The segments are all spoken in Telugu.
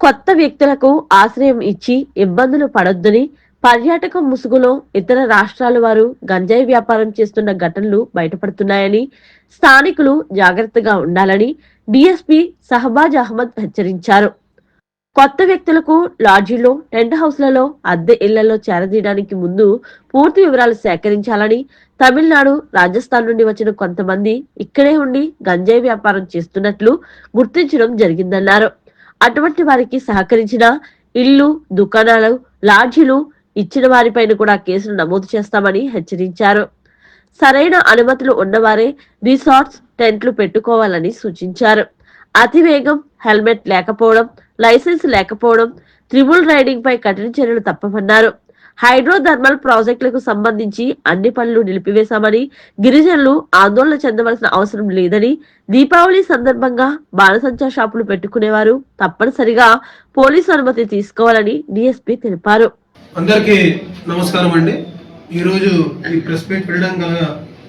కొత్త వ్యక్తులకు ఆశ్రయం ఇచ్చి ఇబ్బందులు పడొద్దని పర్యాటక ముసుగులో ఇతర రాష్ట్రాల వారు గంజాయి వ్యాపారం చేస్తున్న ఘటనలు బయటపడుతున్నాయని స్థానికులు జాగ్రత్తగా ఉండాలని డిఎస్పి సహబాజ్ అహ్మద్ హెచ్చరించారు. కొత్త వ్యక్తులకు లాడ్జీలో టెంట్ హౌస్లలో అద్దె ఇళ్ళలో చేరదీయడానికి ముందు పూర్తి వివరాలు సేకరించాలని తమిళనాడు రాజస్థాన్ నుండి వచ్చిన కొంతమంది ఇక్కడే ఉండి గంజాయి వ్యాపారం చేస్తున్నట్లు గుర్తించడం జరిగిందన్నారు. అటువంటి వారికి సహకరించిన ఇల్లు దుకాణాలు లాడ్జీలు ఇచ్చిన వారిపైన కూడా కేసులు నమోదు చేస్తామని హెచ్చరించారు. సరైన అనుమతులు ఉన్నవారే రిసార్ట్స్ టెంట్లు పెట్టుకోవాలని సూచించారు. అతివేగం హెల్మెట్ లేకపోవడం లైసెన్స్ లేకపోవడం త్రిబుల్ రైడింగ్ పై కఠిన చర్యలు తప్పమన్నారు. హైడ్రోథర్మల్ ప్రాజెక్టులకు సంబంధించి అన్ని పనులు నిలిపివేశామని గిరిజనులు ఆందోళన చెందవలసిన అవసరం లేదని దీపావళి సందర్భంగా బాణసంచా షాపులు పెట్టుకునేవారు. తప్పనిసరిగా పోలీసు అనుమతి తీసుకోవాలని డిఎస్పీ తెలిపారు. అందరికీ నమస్కారం అండి. ఈరోజు ఈ ప్రెస్ మీట్ పెట్టడం గల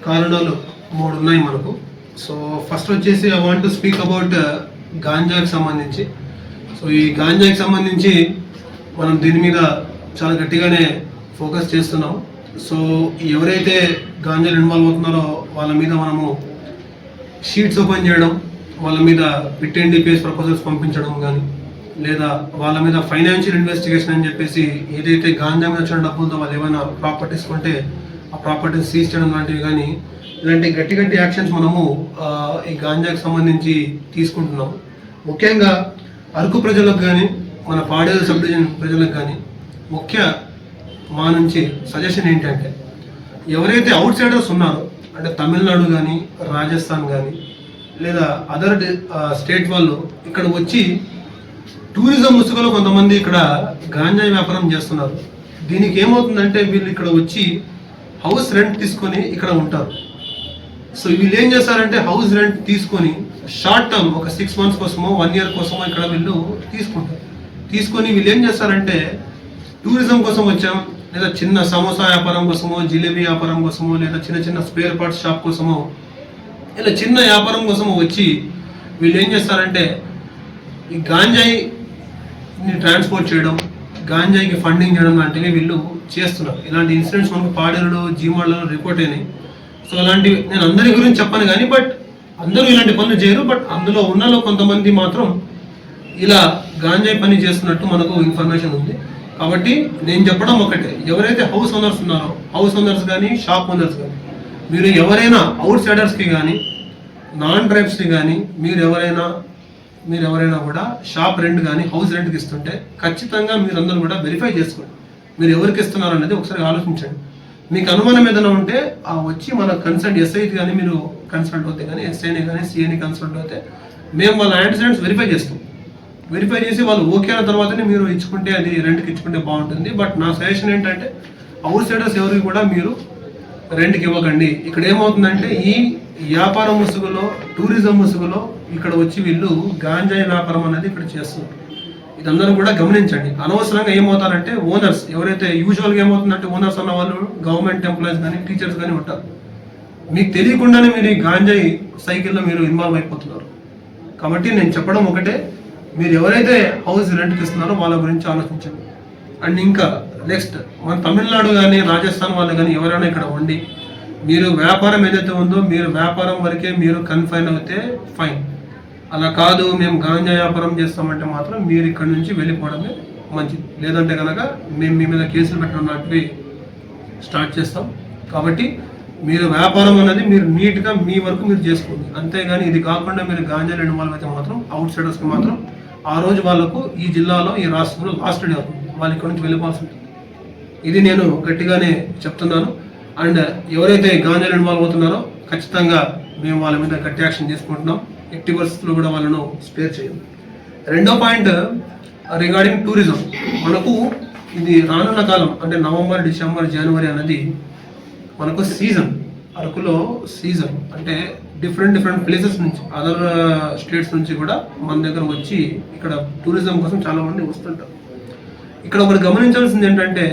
కారణాలు మూడు ఉన్నాయి మనకు. సో ఫస్ట్ వచ్చేసి I want to speak about గాంజాకి సంబంధించి. సో ఈ గాంజాకి సంబంధించి మనం దీని మీద చాలా గట్టిగానే ఫోకస్ చేస్తున్నాం. సో ఎవరైతే గాంజాలు ఇన్వాల్వ్ అవుతున్నారో వాళ్ళ మీద మనము షీట్స్ ఓపెన్ చేయడం వాళ్ళ మీద పిట్ అండ్ డిపిఎస్ ప్రపోజల్స్ పంపించడం కానీ లేదా వాళ్ళ మీద ఫైనాన్షియల్ ఇన్వెస్టిగేషన్ అని చెప్పేసి ఏదైతే గాంజా మీద వచ్చిన డబ్బులతో వాళ్ళు ఏమైనా ప్రాపర్టీస్ కొంటే ఆ ప్రాపర్టీస్ సీజ్ చేయడం లాంటివి కానీ ఇలాంటి గట్టి గట్టి యాక్షన్స్ మనము ఈ గాంజాకి సంబంధించి తీసుకుంటున్నాం. ముఖ్యంగా అరకు ప్రజలకు కానీ మన పాడేరు సబ్ డివిజన్ ప్రజలకు కానీ ముఖ్య మా నుంచి సజెషన్ ఏంటంటే ఎవరైతే అవుట్ సైడర్స్ ఉన్నారో అంటే తమిళనాడు కానీ రాజస్థాన్ కానీ లేదా అదర్ స్టేట్ వాళ్ళు ఇక్కడ వచ్చి టూరిజం ముసుగులో కొంతమంది ఇక్కడ గాంజా వ్యాపారం చేస్తున్నారు. దీనికి ఏమవుతుందంటే వీళ్ళు ఇక్కడ వచ్చి హౌస్ రెంట్ తీసుకొని ఇక్కడ ఉంటారు. సో వీళ్ళు ఏం చేస్తారంటే హౌస్ రెంట్ తీసుకొని షార్ట్ టర్మ్ ఒక సిక్స్ మంత్స్ కోసమో వన్ ఇయర్ కోసమో ఇక్కడ వీళ్ళు తీసుకుంటారు. తీసుకొని వీళ్ళు ఏం చేస్తారంటే టూరిజం కోసం వచ్చాం లేదా చిన్న సమోసా వ్యాపారం కోసమో జిలేబీ వ్యాపారం కోసమో లేదా చిన్న చిన్న స్పేర్ పార్ట్స్ షాప్ కోసమో ఇలా చిన్న వ్యాపారం కోసమో వచ్చి వీళ్ళు ఏం చేస్తారంటే ఈ గాంజాయిని ట్రాన్స్పోర్ట్ చేయడం గాంజాయికి ఫండింగ్ చేయడం లాంటివి వీళ్ళు చేస్తున్నారు. ఇలాంటి ఇన్సిడెంట్స్ మనకు పాడేరులో జీమాళ్ళలో రిపోర్ట్ అయినాయి. సో అలాంటివి నేను అందరి గురించి చెప్పాను కానీ బట్ అందరూ ఇలాంటి పనులు చేయరు. బట్ అందులో ఉన్నలో కొంతమంది మాత్రం ఇలా గాంజాయి పని చేస్తున్నట్టు మనకు ఇన్ఫర్మేషన్ ఉంది. కాబట్టి నేను చెప్పడం ఒకటే. ఎవరైతే హౌస్ ఓనర్స్ ఉన్నారో హౌస్ ఓనర్స్ కానీ షాప్ ఓనర్స్ కానీ మీరు ఎవరైనా అవుట్ సైడర్స్కి కానీ నాన్ ట్రైబ్స్కి కానీ మీరు ఎవరైనా మీరు ఎవరైనా కూడా షాప్ రెంట్ కానీ హౌస్ రెంట్కి ఇస్తుంటే ఖచ్చితంగా మీరందరూ కూడా వెరిఫై చేసుకోండి. మీరు ఎవరికి ఇస్తున్నారు అనేది ఒకసారి ఆలోచించండి. మీకు అనుమానం ఏదైనా ఉంటే ఆ వచ్చి మన కన్సల్ట్ ఎస్ఐ కానీ మీరు కన్సల్ట్ అవుతే కానీ ఎస్ఐని కానీ సిఐని కన్సల్ట్ అవుతే మేము వాళ్ళ యాంటిసిడెంట్స్ వెరిఫై చేస్తాం. వెరిఫై చేసి వాళ్ళు ఓకే అయిన తర్వాతనే మీరు ఇచ్చుకుంటే అది రెంట్కి ఇచ్చుకుంటే బాగుంటుంది. బట్ నా సజెషన్ ఏంటంటే అవుట్ సైడర్స్ ఎవరికి కూడా మీరు రెంట్కి ఇవ్వకండి. ఇక్కడ ఏమవుతుందంటే ఈ వ్యాపార ముసుగులో టూరిజం ముసుగులో ఇక్కడ వచ్చి వీళ్ళు గాంజాయి వ్యాపారం అనేది ఇక్కడ చేస్తున్నారు. ఇదందరూ కూడా గమనించండి. అనవసరంగా ఏమవుతారంటే ఓనర్స్ ఎవరైతే యూజువల్గా ఏమవుతుందంటే ఓనర్స్ అన్న వాళ్ళు గవర్నమెంట్ ఎంప్లాయీస్ కానీ టీచర్స్ కానీ ఉంటారు. మీకు తెలియకుండానే మీరు ఈ గాంజాయి సైకిల్లో మీరు ఇన్వాల్వ్ అయిపోతున్నారు. కాబట్టి నేను చెప్పడం ఒకటే మీరు ఎవరైతే హౌస్ రెంట్కి ఇస్తున్నారో వాళ్ళ గురించి ఆలోచించండి. అండ్ ఇంకా నెక్స్ట్ మన తమిళనాడు కానీ రాజస్థాన్ వాళ్ళు కానీ ఎవరైనా ఇక్కడ ఉండి మీరు వ్యాపారం ఏదైతే ఉందో మీరు వ్యాపారం వరకే మీరు కన్ఫైన్ అవుతే ఫైన్ అలా కాదు మేము గాంజా వ్యాపారం చేస్తామంటే మాత్రం మీరు ఇక్కడ నుంచి వెళ్ళిపోవడమే మంచిది. లేదంటే కనుక మేము మీ మీద కేసులు పెట్టడం లాంటివి స్టార్ట్ చేస్తాం. కాబట్టి మీరు వ్యాపారం అనేది మీరు నీట్గా మీ వరకు మీరు చేసుకోండి. అంతేగాని ఇది కాకుండా మీరు గాంజాలు ఇన్వాల్వ్ అయితే మాత్రం అవుట్ సైడర్స్కి మాత్రం ఆ రోజు వాళ్ళకు ఈ జిల్లాలో ఈ రాష్ట్రంలో లాస్ట్ డే అవుతుంది వాళ్ళు ఇక్కడ నుంచి వెళ్ళిపోవాల్సి ఉంటుంది. ఇది నేను గట్టిగానే చెప్తున్నాను. అండ్ ఎవరైతే గాంజాలు ఇన్వాల్వ్ అవుతున్నారో ఖచ్చితంగా మేము వాళ్ళ మీద గట్టి యాక్షన్ తీసుకుంటున్నాం ఎట్టి పరిస్థితుల్లో కూడా వాళ్ళను స్పేర్ చేయం రెండో పాయింట్ uh, రిగార్డింగ్ టూరిజం మనకు ఇది రానున్న కాలం అంటే నవంబర్ డిసెంబర్ జనవరి అనేది మనకు సీజన్ అరకులో సీజన్ అంటే డిఫరెంట్ డిఫరెంట్ ప్లేసెస్ నుంచి అదర్ స్టేట్స్ uh, నుంచి కూడా మన దగ్గర వచ్చి ఇక్కడ టూరిజం కోసం చాలా మంది వస్తుంటారు. ఇక్కడ ఒకటి గమనించాల్సింది ఏంటంటే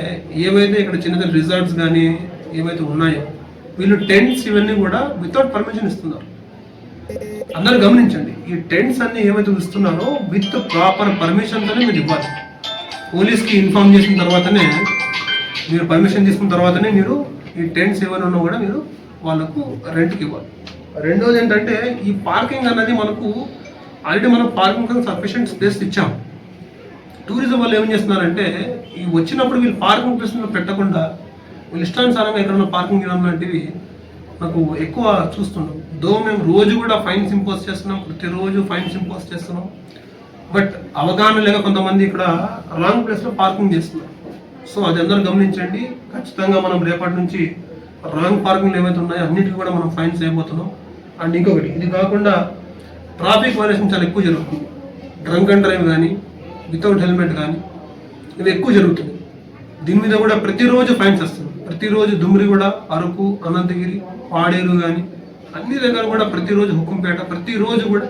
ఏవైతే ఇక్కడ చిన్న చిన్న రిసార్ట్స్ కానీ ఏవైతే ఉన్నాయో వీళ్ళు టెంట్స్ ఇవన్నీ కూడా వితౌట్ పర్మిషన్ ఇస్తున్నారు. అందరూ గమనించండి ఈ టెంట్స్ అన్ని ఏమైతే ఇస్తున్నారో విత్ ప్రాపర్ పర్మిషన్తోనే మీరు ఇవ్వాలి. పోలీస్కి ఇన్ఫార్మ్ చేసిన తర్వాతనే మీరు పర్మిషన్ తీసుకున్న తర్వాతనే మీరు ఈ టెంట్స్ ఏమైనా ఉన్నా కూడా మీరు వాళ్ళకు రెంట్కి ఇవ్వాలి. రెండోది ఏంటంటే ఈ పార్కింగ్ అన్నది మనకు ఆల్రెడీ మనం పార్కింగ్ కోసం సఫిషియెంట్ స్పేస్ ఇచ్చాం. టూరిజం వాళ్ళు ఏం చేస్తున్నారంటే ఈ వచ్చినప్పుడు వీళ్ళు పార్కింగ్ ప్లేస్లో పెట్టకుండా వీళ్ళు ఇష్టానుసారంగా ఎక్కడన్నా పార్కింగ్ చేయడం లాంటివి నాకు ఎక్కువ చూస్తున్నాం దో మేము రోజు కూడా ఫైన్స్ ఇంపోజ్ చేస్తున్నాం ప్రతిరోజు ఫైన్స్ ఇంపోజ్ చేస్తున్నాం బట్ అవగాహన లేక కొంతమంది ఇక్కడ రాంగ్ ప్లేస్లో పార్కింగ్ చేస్తున్నారు. సో అది అందరూ గమనించండి. ఖచ్చితంగా మనం రేపటి నుంచి రాంగ్ పార్కింగ్లు ఏవైతే ఉన్నాయో అన్నిటికీ కూడా మనం ఫైన్స్ అయిపోతున్నాం అండ్ ఇంకొకటి ఇది కాకుండా ట్రాఫిక్ వైలేషన్ చాలా ఎక్కువ జరుగుతుంది. డ్రంక్ అండ్ డ్రైవ్ కానీ వితౌట్ హెల్మెట్ కానీ ఇవి ఎక్కువ జరుగుతుంది. దీని మీద కూడా ప్రతిరోజు ఫైన్స్ వస్తుంది ప్రతిరోజు దుమ్మిరిగూడ అరకు అనంతగిరి పాడేరు కానీ అన్ని దగ్గర కూడా ప్రతిరోజు హుకుంపేట ప్రతిరోజు కూడా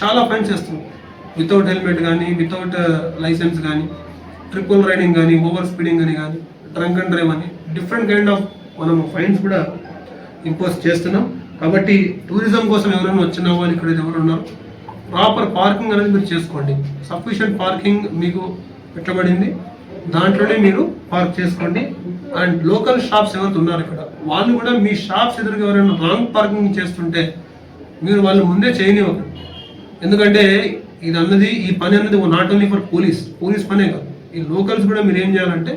చాలా ఫైన్స్ వేస్తుంది వితౌట్ హెల్మెట్ కానీ వితౌట్ లైసెన్స్ కానీ ట్రిపుల్ రైడింగ్ కానీ ఓవర్ స్పీడింగ్ అని కానీ డ్రంక్ అండ్ డ్రైవ్ అని డిఫరెంట్ కైండ్ ఆఫ్ మనం ఫైన్స్ కూడా ఇంపోజ్ చేస్తున్నాం. కాబట్టి టూరిజం కోసం ఎవరైనా వచ్చిన వాళ్ళు ఇక్కడ ఎవరు ఉన్నారు? ప్రాపర్ పార్కింగ్ అనేది మీరు చేసుకోండి. సఫిషియంట్ పార్కింగ్ మీకు పెట్టబడింది. దాంట్లోనే మీరు పార్క్ చేసుకోండి. అండ్ లోకల్ షాప్స్ ఎవరైతే ఉన్నారు ఇక్కడ వాళ్ళు కూడా మీ షాప్స్ ఎదురుగా ఎవరైనా రాంగ్ పార్కింగ్ చేస్తుంటే మీరు వాళ్ళు ముందే చేయనివ్వరు ఎందుకంటే ఇది అన్నది ఈ పని అన్నది not only for police police పనే కాదు. ఈ లోకల్స్ కూడా మీరు ఏం చేయాలంటే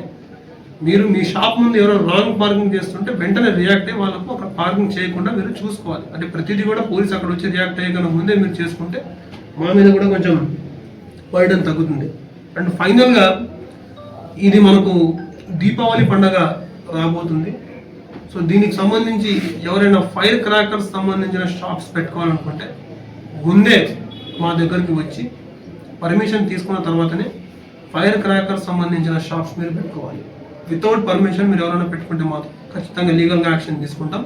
మీరు మీ షాప్ ముందు ఎవరో రాంగ్ పార్కింగ్ చేస్తుంటే వెంటనే రియాక్ట్ అయ్యి వాళ్ళకు అక్కడ పార్కింగ్ చేయకుండా మీరు చూసుకోవాలి. అంటే ప్రతిదీ కూడా పోలీస్ అక్కడ వచ్చి రియాక్ట్ అయ్యకుండా ముందే మీరు చేసుకుంటే మా మీద కూడా కొంచెం బర్డన్ తగ్గుతుంది. అండ్ ఫైనల్గా ఇది మనకు దీపావళి పండగ రాబోతుంది. సో దీనికి సంబంధించి ఎవరైనా ఫైర్ క్రాకర్స్ సంబంధించిన షాప్స్ పెట్టుకోవాలనుకుంటే ముందే మా దగ్గరికి వచ్చి పర్మిషన్ తీసుకున్న తర్వాతనే ఫైర్ క్రాకర్స్ సంబంధించిన షాప్స్ మీరు పెట్టుకోవాలి. వితౌట్ పర్మిషన్ మీరు ఎవరైనా పెట్టుకుంటే మాత్రం ఖచ్చితంగా లీగల్గా యాక్షన్ తీసుకుంటాం.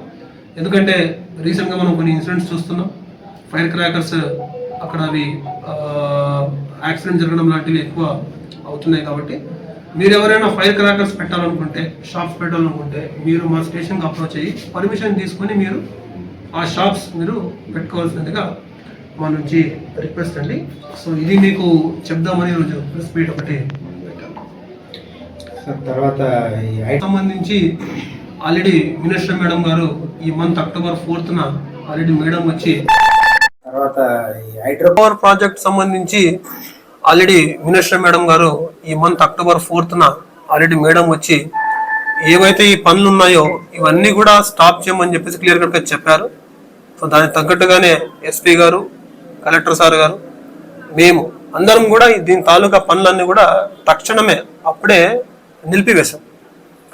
ఎందుకంటే రీసెంట్గా మనం కొన్ని ఇన్సిడెంట్స్ చూస్తున్నాం. ఫైర్ క్రాకర్స్ అక్కడ అవి యాక్సిడెంట్ జరగడం లాంటివి ఎక్కువ అవుతున్నాయి కాబట్టి మీరు ఎవరైనా ఫైర్ క్రాకర్స్ పెట్టాలనుకుంటే షాప్స్ పెట్టాలనుకుంటే మీరు మా స్టేషన్కి అప్రోచ్ అయ్యి పర్మిషన్ తీసుకొని మీరు ఆ షాప్స్ మీరు పెట్టుకోవాల్సిందిగా మా నుంచి రిక్వెస్ట్ అండి. సో ఇది మీకు చెప్దామని ఈరోజు ప్రెస్ మీట్ ఒకటి తర్వాత సంబంధించి ఆల్రెడీ మినిస్టర్ మేడం గారు ఈ మంత్ అక్టోబర్ ఫోర్త్న ఆల్రెడీ మేడం వచ్చి తర్వాత ఈ హైడ్రో పవర్ ప్రాజెక్ట్ సంబంధించి ఆల్రెడీ మినిస్టర్ మేడం గారు ఈ మంత్ అక్టోబర్ ఫోర్త్న ఆల్రెడీ మేడం వచ్చి ఏవైతే ఈ పనులు ఉన్నాయో ఇవన్నీ కూడా స్టాప్ చేయమని చెప్పేసి క్లియర్ కట్గా చెప్పారు. సో దానికి తగ్గట్టుగానే ఎస్పీ గారు కలెక్టర్ సార్ గారు మేము అందరం కూడా దీని తాలూకా పనులన్నీ కూడా తక్షణమే అప్పుడే నిలిపివేశాం.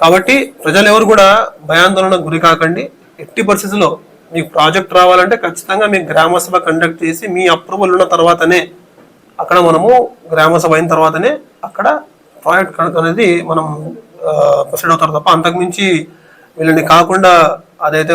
కాబట్టి ప్రజలు ఎవరు కూడా భయాందోళనకు గురి కాకండి. ఎట్టి పరిస్థితుల్లో మీకు ప్రాజెక్ట్ రావాలంటే ఖచ్చితంగా మీ గ్రామ సభ కండక్ట్ చేసి మీ అప్రూవల్ ఉన్న తర్వాతనే అక్కడ మనము గ్రామ సభ అయిన తర్వాతనే అక్కడ ప్రాజెక్ట్ కనుక అనేది మనం ప్రొసీడ్ అవుతారు తప్ప అంతకుమించి వీళ్ళని కాకుండా అదైతే